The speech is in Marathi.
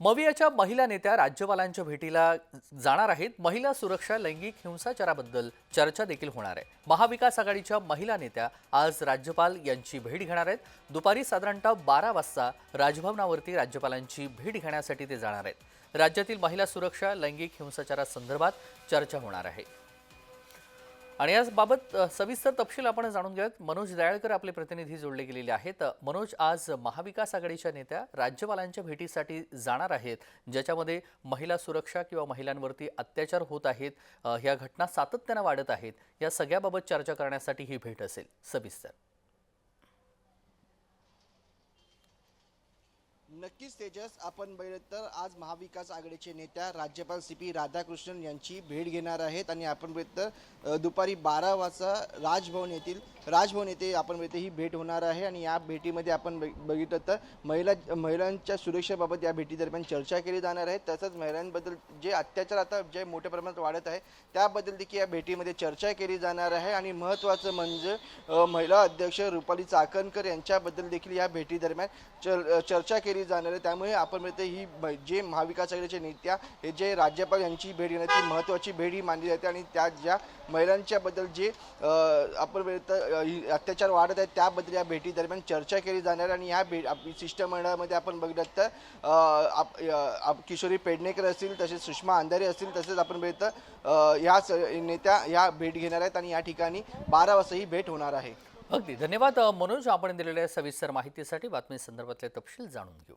मवियाच्या महिला नेत्या राज्यपालांच्या भेटीला जाणार आहेत. महिला सुरक्षा लैंगिक हिंसाचाराबद्दल चर्चा देखील होणार आहे. महाविकास आघाडीच्या महिला नेत्या आज राज्यपाल यांची भेट घेणार आहेत. दुपारी साधारणतः बारा वाजता राजभवनावरती राज्यपालांची भेट घेण्यासाठी ते जाणार आहेत. राज्यातील महिला सुरक्षा लैंगिक हिंसाचारासंदर्भात चर्चा होणार आहे. आणि याबाबत सविस्तर तपशील आपण जाणून घेऊयात. मनोज दयाळकर आपले प्रतिनिधी जोडले गेलेले आहेत. मनोज आज महाविकास आघाडीच्या नेत्या राज्यपालांच्या भेटीसाठी जाणार आहेत ज्याच्यामध्ये महिला सुरक्षा किंवा महिलांवरती अत्याचार होत आहेत ह्या घटना सातत्यानं वाढत आहेत. या सगळ्याबाबत चर्चा करण्यासाठी ही भेट असेल. सविस्तर. नक्कीच तेजस आपण बघितलं तर आज महाविकास आघाडीचे नेत्या राज्यपाल सी पी राधाकृष्णन यांची भेट घेणार आहेत. आणि आपण बघितलं तर दुपारी बारा वाजता राजभवन येथील राजभवन येथे आपण बघितलं ही भेट होणार आहे. आणि या भेटीमध्ये आपण बघ- बघितलं तर महिला महिलांच्या सुरक्षेबाबत या भेटीदरम्यान चर्चा केली जाणार आहे. तसंच महिलांबद्दल जे अत्याचार आता जे मोठ्या प्रमाणात वाढत आहे त्याबद्दल देखील या भेटीमध्ये चर्चा केली जाणार आहे. आणि महत्त्वाचं म्हणजे महिला अध्यक्ष रुपाली चाकणकर यांच्याबद्दल देखील या भेटीदरम्यान चर चर्चा केली जाणार आहे. त्यामुळे आपण म्हणतो ही जे महाविकास आघाडीचे नेत्या हे जे राज्यपाल यांची भेट घेण्याची महत्त्वाची भेट ही मानली जाते आणि त्या ज्या महिलांच्याबद्दल जे आपण मिळतं अत्याचार वाढत आहेत त्याबद्दल या भेटी दरम्यान चर्चा केली जाणार आहे. आणि या भेट आपली शिष्टमंडळामध्ये आपण बघितलं तर आप- आप- किशोरी पेडणेकर असतील तसेच सुषमा अंधारे असतील तसेच आपण बघितलं ह्या नेत्या ह्या भेट घेणार आहेत. आणि या ठिकाणी बारा वाजता ही भेट होणार आहे. अगदी. धन्यवाद मनोज. आपण दिलेल्या सविस्तर माहितीसाठी बातमी संदर्भातले तपशील जाणून घेऊ.